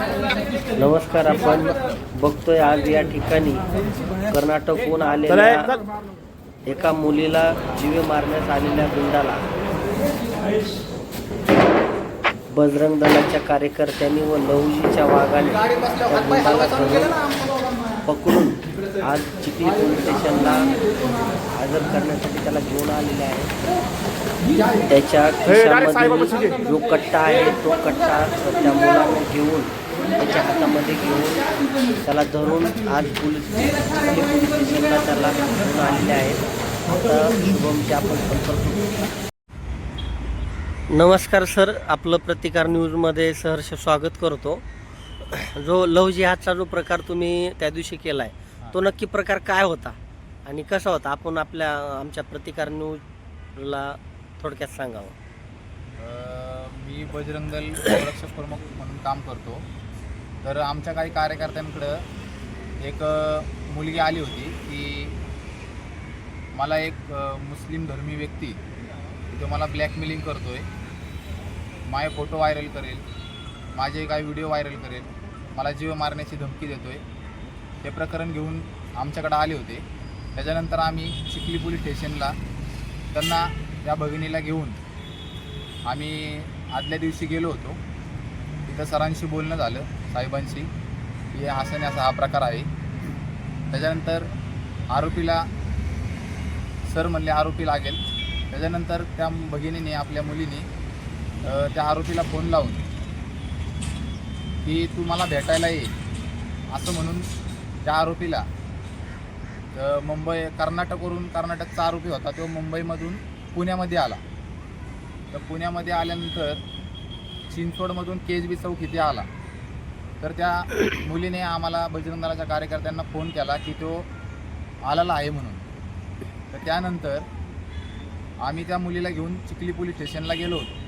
नमस्कार आपण बघतोय आज या ठिकाणी कर्नाटकहून आलेल्या एका मुलीला जीवे मारण्यात आलेल्या गुंडाला बजरंग दलाच्या कार्यकर्त्यांनी व लहुजीच्या वाघाने त्या गुंडाला पकडून आज चिखली पोलीस स्टेशनला हजर करण्यासाठी त्याला घेऊन आलेले आहे. त्याच्या खिशामध्ये जो कट्टा आहे तो कट्टा त्या मुलाने घेऊन त्याच्या हातामध्ये घेऊन त्याला धरून आज पोलीस पोलीस स्टेशनला त्याला घेऊन आलेले आहेत. शुभमचे आपण संपर्क नमस्कार सर आपलं प्रतिकार न्यूजमध्ये सहर्ष स्वागत करतो. जो लव जिहादचा जो प्रकार तुम्ही त्या दिवशी केला आहे तो नक्की प्रकार काय होता आणि कसा होता? आपण आपल्या आमच्या प्रतिकार न्यूजला थोडक्यात सांगावं. मी बजरंग दल संरक्षक प्रमुख म्हणून काम करतो. तर आमच्या काही कार्यकर्त्यांकडं एक मुलगी आली होती की मला एक मुस्लिम धर्मी व्यक्ती तो मला ब्लॅकमेलिंग आहे माझे फोटो व्हायरल करेल माझे काही व्हिडिओ व्हायरल करेल मला जीव मारण्याची धमकी देतो आहे ते प्रकरण घेऊन आमच्याकडे आले होते. त्याच्यानंतर आम्ही चिखली पोलीस स्टेशनला त्यांना त्या भगिनीला घेऊन आम्ही आदल्या दिवशी गेलो होतो. तिथं सरांशी बोलणं झालं. साहेबांशी. हे हसण्याचा असा हा प्रकार आहे. त्याच्यानंतर आरोपीला सर म्हणले आरोपी लागेल. त्याच्यानंतर त्या भगिनीने आपल्या मुलीने त्या आरोपीला फोन लावून की तू मला भेटायला ये. असं म्हणून त्या आरोपीला मुंबई कर्नाटकवरून कर्नाटकचा आरोपी होता. तो मुंबईमधून पुण्यामध्ये आला. तर पुण्यामध्ये आल्यानंतर चिंचवडमधून केज बी चौक इथे आला. तर त्या मुलीने आम्हाला बजरंग दलाच्या कार्यकर्त्यांना फोन केला की तो आलेला आहे म्हणून. तर त्यानंतर आम्ही त्या मुलीला घेऊन चिखली पोलीस स्टेशनला गेलो होतो.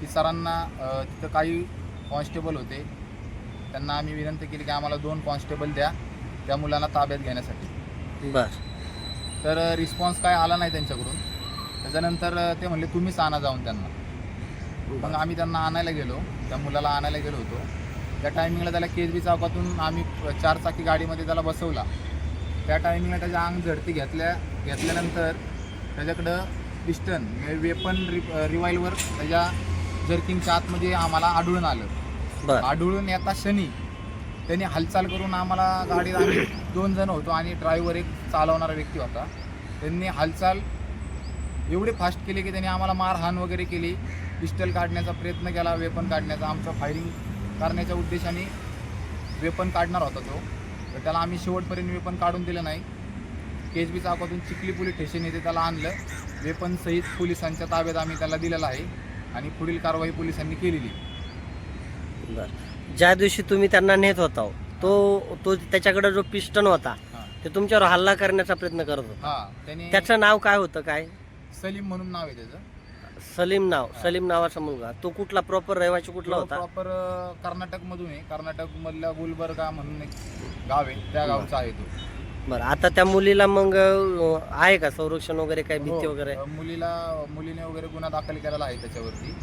की सरांना तिथं काही कॉन्स्टेबल होते. त्यांना आम्ही विनंती केली की आम्हाला दोन कॉन्स्टेबल द्या त्या मुलांना ताब्यात घेण्यासाठी. बर. तर रिस्पॉन्स काय आला नाही त्यांच्याकडून. त्याच्यानंतर ते म्हणले तुम्हीच आणा जाऊन त्यांना. मग आम्ही त्यांना आणायला गेलो. त्या मुलाला आणायला गेलो होतो. त्या टायमिंगला त्याला केजबी चौकातून आम्ही चार चाकी गाडीमध्ये त्याला बसवला. त्या टायमिंगला त्याच्या अंग झडती घेतल्या घेतल्यानंतर त्याच्याकडं पिस्टन वेपन रि रिवाईलवर त्याच्या जर्किंगच्या आतमध्ये आम्हाला आढळून आलं. बर. आढळून येता क्षणी त्यांनी हालचाल करून आम्हाला गाडीत आम्ही दोन जण होतो आणि ड्रायव्हर एक चालवणारा व्यक्ती होता. त्यांनी हालचाल एवढी फास्ट केली की त्यांनी आम्हाला मारहाण वगैरे केली. पिस्टल काढण्याचा प्रयत्न केला वेपन काढण्याचा. आमचं फायरिंग करण्याच्या उद्देशाने वेपन काढणार होता तो. तर त्याला आम्ही शेवटपर्यंत वेपन काढून दिलं नाही. केस बी चौकातून चिखली पोलीस स्टेशन येथे त्याला आणलं. वेपन सहित पोलिसांच्या ताब्यात आम्ही त्याला दिलेला आहे आणि पुढील कारवाई पोलिसांनी केलेली बर. ज्या दिवशी तुम्ही त्यांना नेत होता तो तो त्याच्याकडे जो पिस्टन होता ते तुमच्यावर हल्ला करण्याचा प्रयत्न करत होता. त्याचं नाव काय होतं काय? सलीम म्हणून नाव आहे त्याचं. सलीम नाव सलीम नावाचा मुलगा. तो कुठला? प्रॉपर रहिवासी कुठला होता? प्रॉपर कर्नाटक मधून आहे. कर्नाटक मधल्या गुलबर्गा म्हणून एक गाव आहे. त्या गावचा आहे तो. बरं आता त्या मुलीला मग आहे का संरक्षण वगैरे काय भीती हो, वगैरे? अ, मुलीला मुलीने वगैरे गुन्हा दाखल केलेला आहे त्याच्यावरती.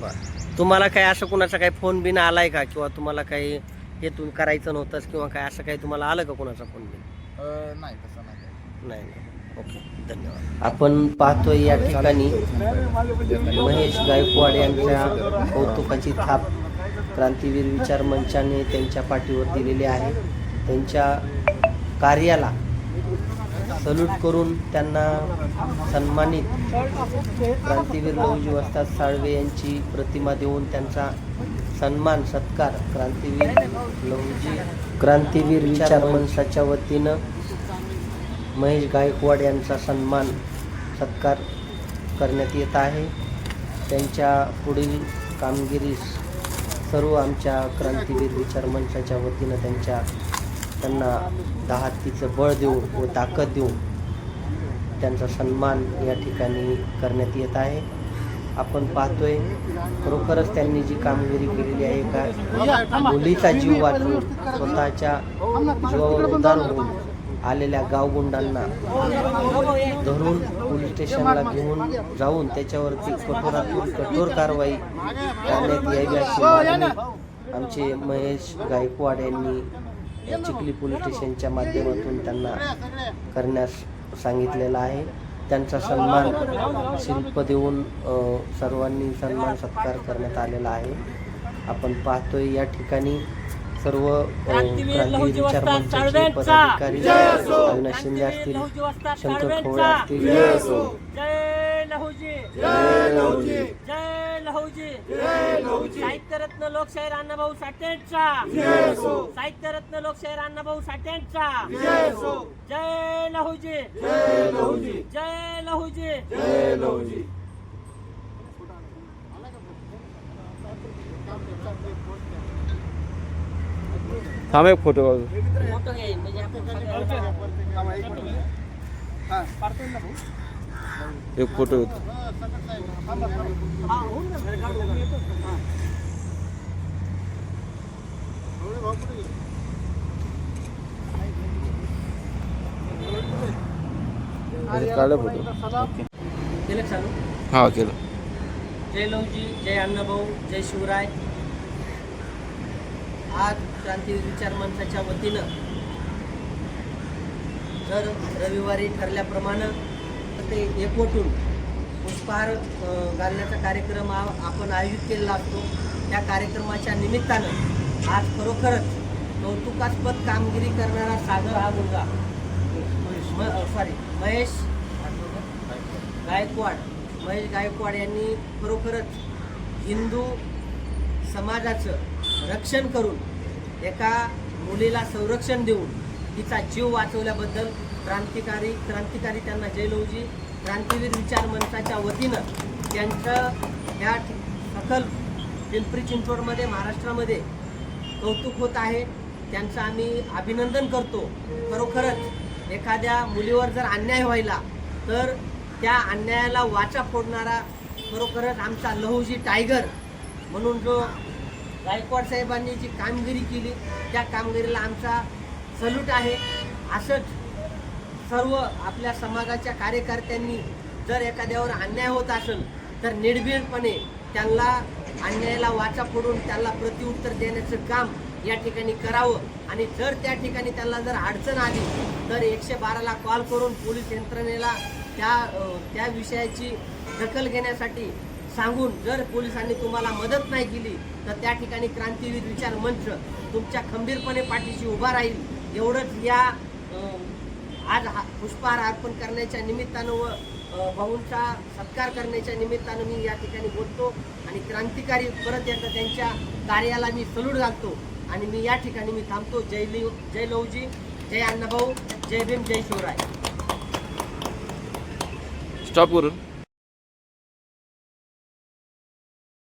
बरं. तुम्हाला काय असं कुणाचा काही फोन बिन आलाय का? किंवा तुम्हाला काही हे तुम्ही करायचं नव्हतंच? किंवा काय असं काही तुम्हाला आलं का कुणाचा फोन बिन? अ, नाही तसं नाही. नाही नाही. आपण पाहतोय या ठिकाणी महेश गायकवाड यांच्या कौतुकाची थाप क्रांतीवीर विचार मंचाने त्यांच्या पाठीवर दिलेली आहे. त्यांच्या कार्याला सल्यूट करून त्यांना सन्मानित क्रांतीवीर लहुजी वस्ताद साळवे यांची प्रतिमा देऊन त्यांचा सन्मान सत्कार क्रांतीवीर लहुजी क्रांतीवीर विचार मंचाच्या वतीनं महेश गायकवाड यांचा सन्मान सत्कार करण्यात येत आहे. त्यांच्या पुढील कामगिरीस सर्व आमच्या क्रांतीवीर विचार मंचाच्या वतीनं त्यांच्या त्यांना दहा तिचं बळ देऊन व ताकद देऊन त्यांचा सन्मान या ठिकाणी करण्यात येत आहे. आपण पाहतोय खरोखरच त्यांनी जी कामगिरी केलेली आहे का मुलीचा जीव वाचवून स्वतःच्या जीवावर उदार होऊन आलेल्या गावगुंडांना धरून पोलीस स्टेशनला घेऊन जाऊन त्याच्यावरती कठोरात कठोर कारवाई करण्यात यावी अशी मागणी आमचे महेश गायकवाड यांनी चिखली पोलीस स्टेशनच्या माध्यमातून त्यांना करण्यास सांगितलेलं आहे. त्यांचा सन्मान शिल्प देऊन सर्वांनी सन्मान सत्कार करण्यात आलेला आहे. आपण पाहतोय या ठिकाणी सर्व अ, क्रांतीवीर विचार मंचाचे पदाधिकारी अविनाश शिंदे असतील शंकर खवळे असतील. जय लहुजी! जय लहुजी! जय लहुजी! जय लहुजी! साहित्य रत्न लोकशाहीर अण्णाभाऊ साठेंचा! साहित्य रत्न लोकशाहीर अण्णाभाऊ साठेंचा! जय लहुजी! जय लहुजी! जय लहुजी! थांब एक फोटो काढू. एक फोटो घेतो. काढला फोटो हा केलं. जय लहुजी जय अण्णाभाऊ जय शिवराय. आज क्रांती विचार मंचाच्या वतीनं जर रविवारी ठरल्याप्रमाणे ते एकवटून पुष्पहार घालण्याचा कार्यक्रम हा आपण आयोजित केलेला असतो. त्या कार्यक्रमाच्या निमित्तानं आज खरोखरच कौतुकास्पद कामगिरी करणारा सागर हा मुलगा सॉरी महेश गायकवाड महेश गायकवाड यांनी खरोखरच हिंदू समाजाचं रक्षण करून एका मुलीला संरक्षण देऊन तिचा जीव वाचवल्याबद्दल क्रांतिकारी क्रांतिकारी त्यांना जयलवजी क्रांतीवीर विचार मंचाच्या वतीनं त्यांचं ह्या सकल पिंपरी चिंचवडमध्ये महाराष्ट्रामध्ये कौतुक होत आहे. त्यांचं आम्ही अभिनंदन करतो. खरोखरच एखाद्या मुलीवर जर अन्याय व्हायला तर त्या अन्यायाला वाचा फोडणारा खरोखरच आमचा लहूजी टायगर म्हणून जो गायकवाड साहेबांनी जी कामगिरी केली त्या कामगिरीला आमचा सल्यूट आहे. असंच सर्व आपल्या समाजाच्या कार्यकर्त्यांनी जर एखाद्यावर अन्याय होत असेल तर निर्भीडपणे त्यांना अन्यायाला वाचा फोडून त्यांना प्रत्युत्तर देण्याचं काम या ठिकाणी करावं. आणि जर त्या ठिकाणी त्यांना जर अडचण आली तर एकशे बाराला कॉल करून पोलीस यंत्रणेला त्या त्या विषयाची दखल घेण्यासाठी सांगून जर पोलिसांनी तुम्हाला मदत नाही केली तर त्या ठिकाणी क्रांतीवीर विचार मंच तुमच्या खंबीरपणे पाठीशी उभा राहील. एवढंच या आज हा पुष्पहार अर्पण करण्याच्या निमित्तानं व भाऊंचा सत्कार करण्याच्या निमित्तानं मी या ठिकाणी बोलतो आणि क्रांतिकारी परत एकदा त्यांच्या कार्याला मी सलूट घालतो आणि मी या ठिकाणी मी थांबतो. जय लिव जय लवजी जय अण्णाभाऊ जय भीम जय शिवराय. स्टॉप करून.